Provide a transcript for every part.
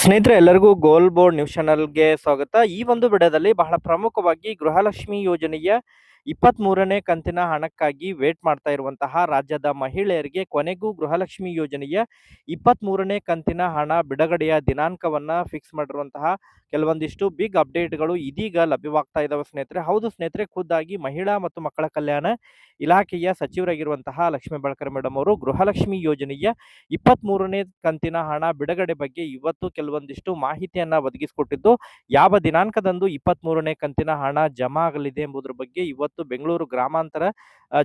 ಸ್ನೇಹಿತರೆ ಎಲ್ಲರಿಗೂ ಗೋಲ್ board news ಚಾನಲ್ಗೆ ಸ್ವಾಗತ. ಈ ಒಂದು ವಿಡಿಯೋದಲ್ಲಿ ಬಹಳ ಪ್ರಮುಖವಾಗಿ ಗೃಹಲಕ್ಷ್ಮಿ ಯೋಜನೆಯ ಇಪ್ಪತ್ತ್ ಮೂರನೇ ಕಂತಿನ ಹಣಕ್ಕಾಗಿ ವೇಟ್ ಮಾಡ್ತಾ ಇರುವಂತಹ ರಾಜ್ಯದ ಮಹಿಳೆಯರಿಗೆ ಕೊನೆಗೂ ಗೃಹಲಕ್ಷ್ಮಿ ಯೋಜನೆಯ ಇಪ್ಪತ್ತ್ ಮೂರನೇ ಕಂತಿನ ಹಣ ಬಿಡುಗಡೆಯ ದಿನಾಂಕವನ್ನ ಫಿಕ್ಸ್ ಮಾಡಿರುವಂತಹ ಕೆಲವೊಂದಿಷ್ಟು ಬಿಗ್ ಅಪ್ಡೇಟ್ಗಳು ಇದೀಗ ಲಭ್ಯವಾಗ್ತಾ ಇದಾವೆ ಸ್ನೇಹಿತರೆ. ಹೌದು ಸ್ನೇಹಿತರೆ, ಖುದ್ದಾಗಿ ಮಹಿಳಾ ಮತ್ತು ಮಕ್ಕಳ ಕಲ್ಯಾಣ ಇಲಾಖೆಯ ಸಚಿವರಾಗಿರುವಂತಹ ಲಕ್ಷ್ಮೀ ಬಳಕರ್ ಮೇಡಮ್ ಅವರು ಗೃಹಲಕ್ಷ್ಮಿ ಯೋಜನೆಯ ಇಪ್ಪತ್ತ್ ಮೂರನೇ ಕಂತಿನ ಹಣ ಬಿಡುಗಡೆ ಬಗ್ಗೆ ಇವತ್ತು ಕೆಲವೊಂದಿಷ್ಟು ಮಾಹಿತಿಯನ್ನ ಒದಗಿಸಿಕೊಟ್ಟಿದ್ದು, ಯಾವ ದಿನಾಂಕದಂದು ಇಪ್ಪತ್ತ್ ಮೂರನೇ ಕಂತಿನ ಹಣ ಜಮಾ ಆಗಲಿದೆ ಎಂಬುದರ ಬಗ್ಗೆ ಇವತ್ತು ಬೆಂಗಳೂರು ಗ್ರಾಮಾಂತರ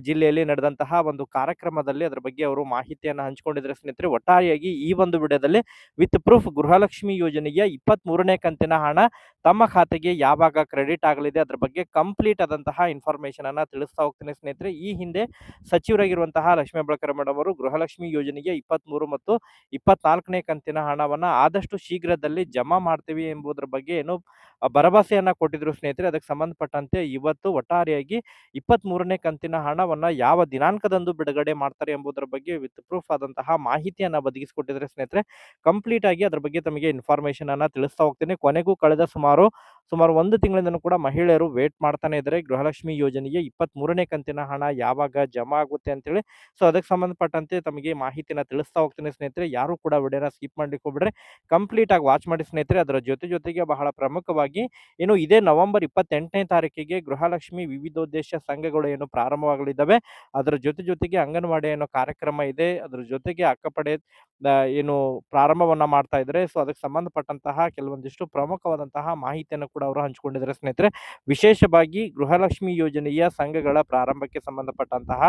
ಜಿಲ್ಲೆಯಲ್ಲಿ ನಡೆದಂತಹ ಒಂದು ಕಾರ್ಯಕ್ರಮದಲ್ಲಿ ಅದರ ಬಗ್ಗೆ ಅವರು ಮಾಹಿತಿಯನ್ನು ಹಂಚಿಕೊಂಡಿದ್ದಾರೆ ಸ್ನೇಹಿತರೆ, ಒಟ್ಟಾರೆಯಾಗಿ ಈ ಒಂದು ವಿಡಿಯೋದಲ್ಲಿ ವಿತ್ ಪ್ರೂಫ್ ಗೃಹಲಕ್ಷ್ಮಿ ಯೋಜನೆಯ ಇಪ್ಪತ್ತ್ ಮೂರನೇ ಕಂತಿನ ಹಣ ತಮ್ಮ ಖಾತೆಗೆ ಯಾವಾಗ ಕ್ರೆಡಿಟ್ ಆಗಲಿದೆ ಅದರ ಬಗ್ಗೆ ಕಂಪ್ಲೀಟ್ ಆದಂತಹ ಇನ್ಫಾರ್ಮೇಶನ್ ಅನ್ನ ತಿಳಿಸ್ತಾ ಹೋಗ್ತೇನೆ ಸ್ನೇಹಿತರೆ. ಈ ಹಿಂದೆ ಸಚಿವರಾಗಿರುವಂತಹ ಲಕ್ಷ್ಮೀ ಬಳಕರ ಮೇಡಮ್ ಅವರು ಗೃಹಲಕ್ಷ್ಮಿ ಯೋಜನೆಗೆ ಇಪ್ಪತ್ತ್ ಮೂರು ಮತ್ತು ಇಪ್ಪತ್ನಾಲ್ಕನೇ ಕಂತಿನ ಹಣವನ್ನ ಆದಷ್ಟು ಶೀಘ್ರದಲ್ಲಿ ಜಮಾ ಮಾಡ್ತೀವಿ ಎಂಬುದರ ಬಗ್ಗೆ ಏನು ಭರವಸೆಯನ್ನ ಕೊಟ್ಟಿದ್ರು ಸ್ನೇಹಿತರೆ. ಅದಕ್ಕೆ ಸಂಬಂಧಪಟ್ಟಂತೆ ಇವತ್ತು ಒಟ್ಟಾರೆಯಾಗಿ ಇಪ್ಪತ್ತ್ ಮೂರನೇ ಕಂತಿನ ಹಣವನ್ನ ಯಾವ ದಿನಾಂಕದಂದು ಬಿಡುಗಡೆ ಮಾಡ್ತಾರೆ ಎಂಬುದರ ಬಗ್ಗೆ ವಿತ್ ಪ್ರೂಫ್ ಆದಂತಹ ಮಾಹಿತಿಯನ್ನ ಒದಗಿಸಿಕೊಟ್ಟಿದ್ರೆ ಸ್ನೇಹಿತರೆ, ಕಂಪ್ಲೀಟ್ ಆಗಿ ಅದ್ರ ಬಗ್ಗೆ ತಮಗೆ ಇನ್ಫಾರ್ಮೇಶನ್ ಅನ್ನ ತಿಳಿಸ್ತಾ ಹೋಗ್ತೀನಿ. ಕೊನೆಗೂ ಕಳೆದ ಸುಮಾರು ಸುಮಾರು ಒಂದು ತಿಂಗಳಿಂದ ಕೂಡ ಮಹಿಳೆಯರು ವೇಟ್ ಮಾಡ್ತಾನೆ ಇದ್ದಾರೆ. ಗೃಹಲಕ್ಷ್ಮಿ ಯೋಜನೆಗೆ ಇಪ್ಪತ್ತ್ ಮೂರನೇ ಕಂತಿನ ಹಣ ಯಾವಾಗ ಜಮಾ ಆಗುತ್ತೆ ಅಂತೇಳಿ. ಸೊ ಅದಕ್ಕೆ ಸಂಬಂಧಪಟ್ಟಂತೆ ತಮಗೆ ಮಾಹಿತಿನ ತಿಳಿಸ್ತಾ ಹೋಗ್ತೀನಿ ಸ್ನೇಹಿತರೆ. ಯಾರು ಕೂಡ ವಿಡಿಯೋನ ಸ್ಕಿಪ್ ಮಾಡ್ಲಿಕ್ಕೆ ಹೋಗ್ಬಿಡ್ರೆ ಕಂಪ್ಲೀಟ್ ಆಗಿ ವಾಚ್ ಮಾಡಿ ಸ್ನೇಹಿತರೆ. ಅದರ ಜೊತೆ ಜೊತೆಗೆ ಬಹಳ ಪ್ರಮುಖವಾಗಿ ಏನು ಇದೇ ನವೆಂಬರ್ ಇಪ್ಪತ್ತೆಂಟನೇ ತಾರೀಕಿಗೆ ಗೃಹಲಕ್ಷ್ಮಿ ವಿವಿಧೋದ್ದೇಶ ಸಂಘಗಳು ಏನು ಪ್ರಾರಂಭವಾಗಲಿದ್ದಾವೆ. ಅದರ ಜೊತೆ ಜೊತೆಗೆ ಅಂಗನವಾಡಿ ಏನೋ ಕಾರ್ಯಕ್ರಮ ಇದೆ. ಅದರ ಜೊತೆಗೆ ಅಕ್ಕಪಡೆ ಏನು ಪ್ರಾರಂಭವನ್ನ ಮಾಡ್ತಾ ಇದ್ದಾರೆ. ಸೊ ಅದಕ್ಕೆ ಸಂಬಂಧಪಟ್ಟಂತಹ ಕೆಲವೊಂದಿಷ್ಟು ಪ್ರಮುಖವಾದಂತಹ ಮಾಹಿತಿಯನ್ನು ಕೂಡ ಅವರು ಹಂಚಿಕೊಂಡಿದ್ದಾರೆ ಸ್ನೇಹಿತರೆ, ವಿಶೇಷವಾಗಿ ಗೃಹಲಕ್ಷ್ಮಿ ಯೋಜನೆಯ ಸಂಘಗಳ ಪ್ರಾರಂಭಕ್ಕೆ ಸಂಬಂಧಪಟ್ಟಂತಹ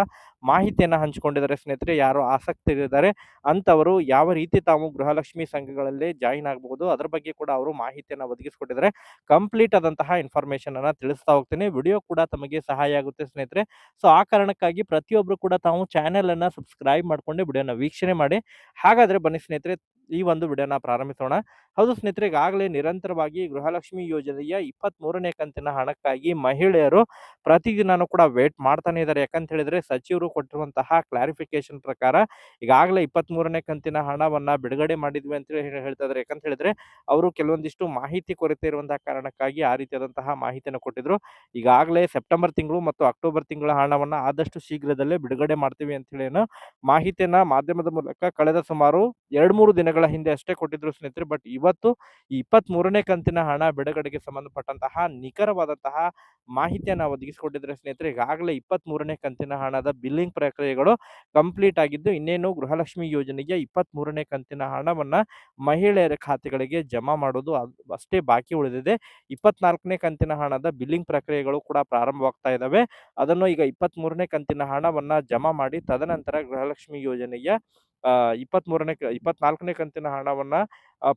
ಮಾಹಿತಿಯನ್ನು ಹಂಚಿಕೊಂಡಿದ್ದಾರೆ ಸ್ನೇಹಿತರೆ. ಯಾರು ಆಸಕ್ತಿ ಇದ್ದಾರೆ ಅಂತವರು ಯಾವ ರೀತಿ ತಾವು ಗೃಹಲಕ್ಷ್ಮಿ ಸಂಘಗಳಲ್ಲಿ ಜಾಯಿನ್ ಆಗಬಹುದು, ಅದರ ಬಗ್ಗೆ ಕೂಡ ಅವರು ಮಾಹಿತಿಯನ್ನು ಒದಗಿಸಿಕೊಟ್ಟಿದ್ದಾರೆ ಕಂಪ್ಲೀಟ್ ಆದಂತಹ ಇನ್ಫಾರ್ಮೇಶನ್ ಅನ್ನ ತಿಳಿಸ್ತಾ ಹೋಗ್ತೀನಿ. ವಿಡಿಯೋ ಕೂಡ ತಮಗೆ ಸಹಾಯ ಆಗುತ್ತೆ ಸ್ನೇಹಿತರೆ. ಸೊ, ಆ ಕಾರಣಕ್ಕಾಗಿ ಪ್ರತಿಯೊಬ್ಬರು ಕೂಡ ತಾವು ಚಾನೆಲ್ ಅನ್ನ ಸಬ್ಸ್ಕ್ರೈಬ್ ಮಾಡ್ಕೊಂಡು ವಿಡಿಯೋನ ವೀಕ್ಷಣೆ ಮಾಡಿ. ಹಾಗಾದ್ರೆ ಬನ್ನಿ ಸ್ನೇಹಿತರೆ, ಈ ಒಂದು ವಿಡಿಯೋನ ಪ್ರಾರಂಭಿಸೋಣ. ಹೌದು ಸ್ನೇಹಿತರೆ, ಈಗಾಗಲೇ ನಿರಂತರವಾಗಿ ಗೃಹಲಕ್ಷ್ಮಿ ಯೋಜನೆಯ ಇಪ್ಪತ್ತ್ ಮೂರನೇ ಕಂತಿನ ಹಣಕ್ಕಾಗಿ ಮಹಿಳೆಯರು ಪ್ರತಿದಿನನೂ ಕೂಡ ವೇಟ್ ಮಾಡ್ತಾನೆ ಇದ್ದಾರೆ. ಯಾಕಂತ ಹೇಳಿದ್ರೆ ಸಚಿವರು ಕೊಟ್ಟಿರುವಂತಹ ಕ್ಲಾರಿಫಿಕೇಶನ್ ಪ್ರಕಾರ ಈಗಾಗಲೇ ಇಪ್ಪತ್ತ್ ಮೂರನೇ ಕಂತಿನ ಹಣವನ್ನು ಬಿಡುಗಡೆ ಮಾಡಿದ್ವಿ ಅಂತ ಹೇಳಿ ಹೇಳ್ತಾ ಇದ್ದಾರೆ. ಯಾಕಂತ ಹೇಳಿದ್ರೆ ಅವರು ಕೆಲವೊಂದಿಷ್ಟು ಮಾಹಿತಿ ಕೊರತೆ ಇರುವಂತಹ ಕಾರಣಕ್ಕಾಗಿ ಆ ರೀತಿಯಾದಂತಹ ಮಾಹಿತಿಯನ್ನು ಕೊಟ್ಟಿದ್ರು. ಈಗಾಗಲೇ ಸೆಪ್ಟೆಂಬರ್ ತಿಂಗಳು ಮತ್ತು ಅಕ್ಟೋಬರ್ ತಿಂಗಳ ಹಣವನ್ನು ಆದಷ್ಟು ಶೀಘ್ರದಲ್ಲೇ ಬಿಡುಗಡೆ ಮಾಡ್ತೀವಿ ಅಂತ ಹೇಳಿ ಮಾಧ್ಯಮದ ಮೂಲಕ ಕಳೆದ ಸುಮಾರು ಎರಡು ಮೂರು ದಿನಗಳ ಹಿಂದೆ ಅಷ್ಟೇ ಕೊಟ್ಟಿದ್ರು ಸ್ನೇಹಿತರೆ. ಬಟ್ ಇವತ್ತು ಈ ಇಪ್ಪತ್ತ್ ಮೂರನೇ ಕಂತಿನ ಹಣ ಬಿಡುಗಡೆಗೆ ಸಂಬಂಧಪಟ್ಟಂತಹ ನಿಖರವಾದಂತಹ ಮಾಹಿತಿಯನ್ನು ಒದಗಿಸಿಕೊಟ್ಟಿದ್ರೆ ಸ್ನೇಹಿತರೆ, ಈಗಾಗಲೇ ಇಪ್ಪತ್ತ್ ಮೂರನೇ ಕಂತಿನ ಹಣದ ಬಿಲ್ಲಿಂಗ್ ಪ್ರಕ್ರಿಯೆಗಳು ಕಂಪ್ಲೀಟ್ ಆಗಿದ್ದು, ಇನ್ನೇನು ಗೃಹಲಕ್ಷ್ಮಿ ಯೋಜನೆಗೆ ಇಪ್ಪತ್ತ್ ಮೂರನೇ ಕಂತಿನ ಹಣವನ್ನ ಮಹಿಳೆಯರ ಖಾತೆಗಳಿಗೆ ಜಮಾ ಮಾಡೋದು ಅಷ್ಟೇ ಬಾಕಿ ಉಳಿದಿದೆ. ಇಪ್ಪತ್ನಾಲ್ಕನೇ ಕಂತಿನ ಹಣದ ಬಿಲ್ಲಿಂಗ್ ಪ್ರಕ್ರಿಯೆಗಳು ಕೂಡ ಪ್ರಾರಂಭವಾಗ್ತಾ ಇದ್ದಾವೆ ಅದನ್ನು ಈಗ ಇಪ್ಪತ್ತ್ ಮೂರನೇ ಕಂತಿನ ಹಣವನ್ನ ಜಮಾ ಮಾಡಿ, ತದನಂತರ ಗೃಹಲಕ್ಷ್ಮಿ ಯೋಜನೆಯ ಇಪ್ಪತ್ತ್ ಮೂರನೇ ಇಪ್ಪತ್ನಾಲ್ಕನೇ ಕಂತಿನ ಹಣವನ್ನ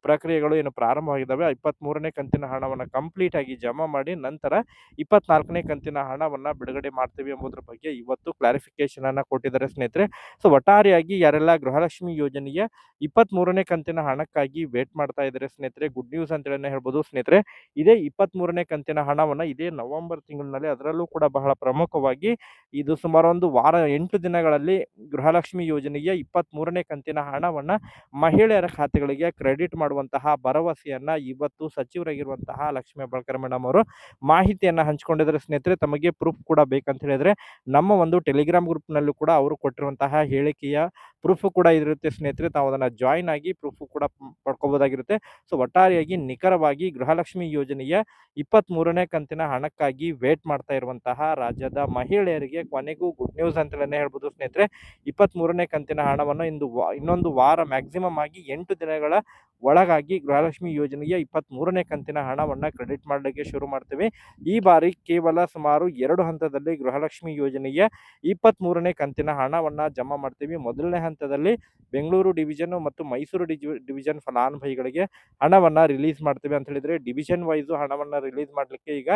ಪ್ರಕ್ರಿಯೆಗಳು ಏನು ಪ್ರಾರಂಭವಾಗಿದ್ದಾವೆ ಇಪ್ಪತ್ತ್ ಮೂರನೇ ಕಂತಿನ ಹಣವನ್ನು ಕಂಪ್ಲೀಟ್ ಆಗಿ ಜಮಾ ಮಾಡಿ ನಂತರ ಇಪ್ಪತ್ನಾಲ್ಕನೇ ಕಂತಿನ ಹಣವನ್ನು ಬಿಡುಗಡೆ ಮಾಡ್ತೀವಿ ಎಂಬುದ್ರ ಬಗ್ಗೆ ಇವತ್ತು ಕ್ಲಾರಿಫಿಕೇಶನ್ ಅನ್ನ ಕೊಟ್ಟಿದ್ದಾರೆ ಸ್ನೇಹಿತರೆ. ಸೊ ಒಟ್ಟಾರೆಯಾಗಿ ಯಾರೆಲ್ಲ ಗೃಹಲಕ್ಷ್ಮಿ ಯೋಜನೆಯ ಇಪ್ಪತ್ತ್ ಮೂರನೇ ಕಂತಿನ ಹಣಕ್ಕಾಗಿ ವೇಟ್ ಮಾಡ್ತಾ ಇದ್ದಾರೆ ಸ್ನೇಹಿತರೆ ಗುಡ್ ನ್ಯೂಸ್ ಅಂತ ಹೇಳಿ ಹೇಳ್ಬೋದು ಸ್ನೇಹಿತರೆ. ಇದೇ ಇಪ್ಪತ್ತ್ ಮೂರನೇ ಕಂತಿನ ಹಣವನ್ನು ಇದೇ ನವೆಂಬರ್ ತಿಂಗಳಿನಲ್ಲಿ ಅದರಲ್ಲೂ ಕೂಡ ಬಹಳ ಪ್ರಮುಖವಾಗಿ ಇದು ಸುಮಾರು ಒಂದು ವಾರ, ಎಂಟು ದಿನಗಳಲ್ಲಿ ಗೃಹಲಕ್ಷ್ಮಿ ಯೋಜನೆಯ ಇಪ್ಪತ್ತ್ ಮೂರನೇ ಕಂತಿನ ಹಣವನ್ನು ಮಹಿಳೆಯರ ಖಾತೆಗಳಿಗೆ ಕ್ರೆಡಿಟ್ ಮಾಡುವಂತಹ ಭರವಸೆಯನ್ನ ಇವತ್ತು ಸಚಿವರಾಗಿರುವಂತಹ ಲಕ್ಷ್ಮೀ ಬಳಕರ್ ಮೇಡಮ್ ಅವರು ಮಾಹಿತಿಯನ್ನ ಹಂಚಿಕೊಂಡಿದ್ರೆ ಸ್ನೇಹಿತರೆ, ತಮಗೆ ಪ್ರೂಫ್ ಕೂಡ ಬೇಕಂತ ಹೇಳಿದ್ರೆ, ನಮ್ಮ ಒಂದು ಟೆಲಿಗ್ರಾಮ್ ಗ್ರೂಪ್ನಲ್ಲೂ ಕೂಡ ಅವರು ಕೊಟ್ಟಿರುವಂತಹ ಹೇಳಿಕೆಯ ಪ್ರೂಫ್ ಕೂಡ ಇರುತ್ತೆ ಸ್ನೇಹಿತರೆ ತಾವು ಅದನ್ನು ಜಾಯಿನ್ ಆಗಿ ಪ್ರೂಫ್ ಕೂಡ ಪಡ್ಕೋಬೋದಾಗಿರುತ್ತೆ. ಸೊ ಒಟ್ಟಾರೆಯಾಗಿ ನಿಖರವಾಗಿ ಗೃಹಲಕ್ಷ್ಮಿ ಯೋಜನೆಯ ಇಪ್ಪತ್ತ್ ಮೂರನೇ ಕಂತಿನ ಹಣಕ್ಕಾಗಿ ವೇಟ್ ಮಾಡ್ತಾ ಇರುವಂತಹ ರಾಜ್ಯದ ಮಹಿಳೆಯರಿಗೆ ಕೊನೆಗೂ ಗುಡ್ ನ್ಯೂಸ್ ಅಂತಲೇ ಹೇಳ್ಬೋದು ಸ್ನೇಹಿತರೆ. ಇಪ್ಪತ್ತ್ ಮೂರನೇ ಕಂತಿನ ಹಣವನ್ನು ಇಂದು ಇನ್ನೊಂದು ವಾರ ಮ್ಯಾಕ್ಸಿಮಮ್ ಆಗಿ ಎಂಟು ದಿನಗಳ ಒಳಗಾಗಿ ಗೃಹಲಕ್ಷ್ಮಿ ಯೋಜನೆಯ ಇಪ್ಪತ್ತ್ ಮೂರನೇ ಕಂತಿನ ಹಣವನ್ನು ಕ್ರೆಡಿಟ್ ಮಾಡಲಿಕ್ಕೆ ಶುರು ಮಾಡ್ತೀವಿ. ಈ ಬಾರಿ ಕೇವಲ ಸುಮಾರು ಎರಡು ಹಂತದಲ್ಲಿ ಗೃಹಲಕ್ಷ್ಮಿ ಯೋಜನೆಯ ಇಪ್ಪತ್ತ್ ಮೂರನೇ ಕಂತಿನ ಹಣವನ್ನು ಜಮಾ ಮಾಡ್ತೀವಿ. ಮೊದಲನೇ ಹಂತದಲ್ಲಿ ಬೆಂಗಳೂರು ಡಿವಿಷನ್ ಮತ್ತು ಮೈಸೂರು ಡಿಜಿ ಡಿವಿಷನ್ ಫಲಾನುಭವಿಗಳಿಗೆ ಹಣವನ್ನು ರಿಲೀಸ್ ಮಾಡ್ತೇವೆ ಅಂತ ಹೇಳಿದ್ರೆ ಡಿವಿಷನ್ ವೈಸು ಹಣವನ್ನು ರಿಲೀಸ್ ಮಾಡಲಿಕ್ಕೆ ಈಗ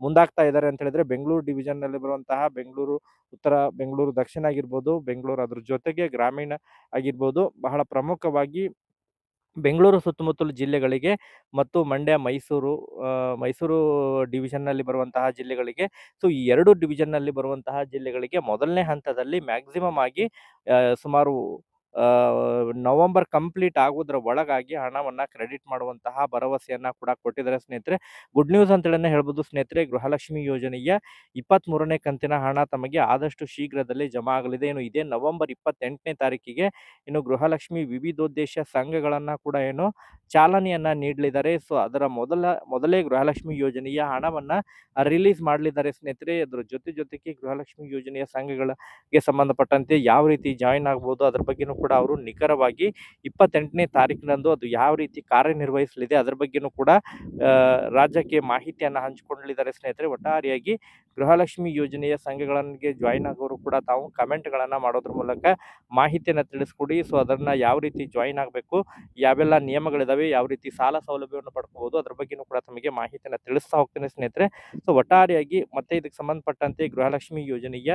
ಮುಂದಾಗ್ತಾ ಇದ್ದಾರೆ ಅಂತ ಹೇಳಿದ್ರೆ, ಬೆಂಗಳೂರು ಡಿವಿಷನ್ನಲ್ಲಿ ಬರುವಂತಹ ಬೆಂಗಳೂರು, ಉತ್ತರ ಬೆಂಗಳೂರು ದಕ್ಷಿಣ ಆಗಿರ್ಬೋದು, ಬೆಂಗಳೂರು ಅದ್ರ ಜೊತೆಗೆ ಗ್ರಾಮೀಣ ಆಗಿರ್ಬೋದು, ಬಹಳ ಪ್ರಮುಖವಾಗಿ ಬೆಂಗಳೂರು ಸುತ್ತಮುತ್ತಲು ಜಿಲ್ಲೆಗಳಿಗೆ ಮತ್ತು ಮಂಡ್ಯ, ಮೈಸೂರು ಮೈಸೂರು ಡಿವಿಷನ್ನಲ್ಲಿ ಬರುವಂತಹ ಜಿಲ್ಲೆಗಳಿಗೆ. ಸೊ, ಈ ಎರಡು ಡಿವಿಷನ್ನಲ್ಲಿ ಬರುವಂತಹ ಜಿಲ್ಲೆಗಳಿಗೆ ಮೊದಲನೇ ಹಂತದಲ್ಲಿ ಮ್ಯಾಕ್ಸಿಮಮ್ ಆಗಿ ಸುಮಾರು ನವೆಂಬರ್ ಕಂಪ್ಲೀಟ್ ಆಗೋದ್ರ ಒಳಗಾಗಿ ಹಣವನ್ನು ಕ್ರೆಡಿಟ್ ಮಾಡುವಂತಹ ಭರವಸೆಯನ್ನು ಕೂಡ ಕೊಟ್ಟಿದ್ದಾರೆ ಸ್ನೇಹಿತರೆ. ಗುಡ್ ನ್ಯೂಸ್ ಅಂತೇಳಿ ಹೇಳ್ಬೋದು ಸ್ನೇಹಿತರೆ, ಗೃಹಲಕ್ಷ್ಮಿ ಯೋಜನೆಯ ಇಪ್ಪತ್ತ್ ಮೂರನೇ ಕಂತಿನ ಹಣ ತಮಗೆ ಆದಷ್ಟು ಶೀಘ್ರದಲ್ಲೇ ಜಮಾ ಆಗಲಿದೆ. ಏನು ಇದೇ ನವೆಂಬರ್ ಇಪ್ಪತ್ತೆಂಟನೇ ತಾರೀಕಿಗೆ ಇನ್ನು ಗೃಹಲಕ್ಷ್ಮಿ ವಿವಿಧೋದ್ದೇಶ ಸಂಘಗಳನ್ನ ಕೂಡ ಏನು ಚಾಲನೆಯನ್ನು ನೀಡಲಿದ್ದಾರೆ. ಸೊ, ಅದರ ಮೊದಲ, ಮೊದಲೇ ಗೃಹಲಕ್ಷ್ಮಿ ಯೋಜನೆಯ ಹಣವನ್ನ ರಿಲೀಸ್ ಮಾಡಲಿದ್ದಾರೆ ಸ್ನೇಹಿತರೆ. ಅದರ ಜೊತೆ ಜೊತೆಗೆ ಗೃಹಲಕ್ಷ್ಮಿ ಯೋಜನೆಯ ಸಂಘಗಳಿಗೆ ಸಂಬಂಧಪಟ್ಟಂತೆ ಯಾವ ರೀತಿ ಜಾಯಿನ್ ಆಗ್ಬೋದು, ಅದ್ರ ಬಗ್ಗೆನೂ ಕೂಡ ಅವರು ನಿಖರವಾಗಿ ಇಪ್ಪತ್ತೆಂಟನೇ ತಾರೀಕಿನಂದು ಅದು ಯಾವ ರೀತಿ ಕಾರ್ಯನಿರ್ವಹಿಸಲಿದೆ, ಅದರ ಬಗ್ಗೆನೂ ಕೂಡ ರಾಜ್ಯಕ್ಕೆ ಮಾಹಿತಿಯನ್ನು ಹಂಚಿಕೊಂಡಿದ್ದಾರೆ ಸ್ನೇಹಿತರೆ. ಒಟ್ಟಾರೆಯಾಗಿ ಗೃಹಲಕ್ಷ್ಮಿ ಯೋಜನೆಯ ಸಂಘಗಳಿಗೆ ಜಾಯಿನ್ ಆಗೋರು ಕೂಡ ತಾವು ಕಮೆಂಟ್ಗಳನ್ನು ಮಾಡೋದ್ರ ಮೂಲಕ ಮಾಹಿತಿಯನ್ನು ತಿಳಿಸ್ಕೊಡಿ. ಸೊ, ಅದನ್ನು ಯಾವ ರೀತಿ ಜಾಯಿನ್ ಆಗಬೇಕು, ಯಾವೆಲ್ಲ ನಿಯಮಗಳಿದಾವೆ, ಯಾವ ರೀತಿ ಸಾಲ ಸೌಲಭ್ಯವನ್ನು ಪಡ್ಕೋಬೋದು, ಅದ್ರ ಬಗ್ಗೆನೂ ಕೂಡ ತಮಗೆ ಮಾಹಿತಿಯನ್ನು ತಿಳಿಸ್ತಾ ಹೋಗ್ತೇನೆ ಸ್ನೇಹಿತರೆ. ಸೊ, ಒಟ್ಟಾರೆಯಾಗಿ ಮತ್ತೆ ಇದಕ್ಕೆ ಸಂಬಂಧಪಟ್ಟಂತೆ ಗೃಹಲಕ್ಷ್ಮಿ ಯೋಜನೆಯ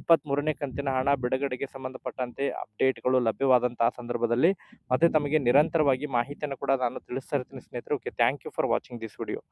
ಇಪ್ಪತ್ತ್ ಮೂರನೇ ಕಂತಿನ ಹಣ ಬಿಡುಗಡೆಗೆ ಸಂಬಂಧಪಟ್ಟಂತೆ ಅಪ್ಡೇಟ್ಗಳು ಲಭ್ಯವಾದಂತಹ ಸಂದರ್ಭದಲ್ಲಿ ಮತ್ತೆ ತಮಗೆ ನಿರಂತರವಾಗಿ ಮಾಹಿತಿಯನ್ನು ಕೂಡ ನಾನು ತಿಳಿಸ್ತಾ ಇರ್ತೀನಿ ಸ್ನೇಹಿತರೆ. Okay thank you for watching this video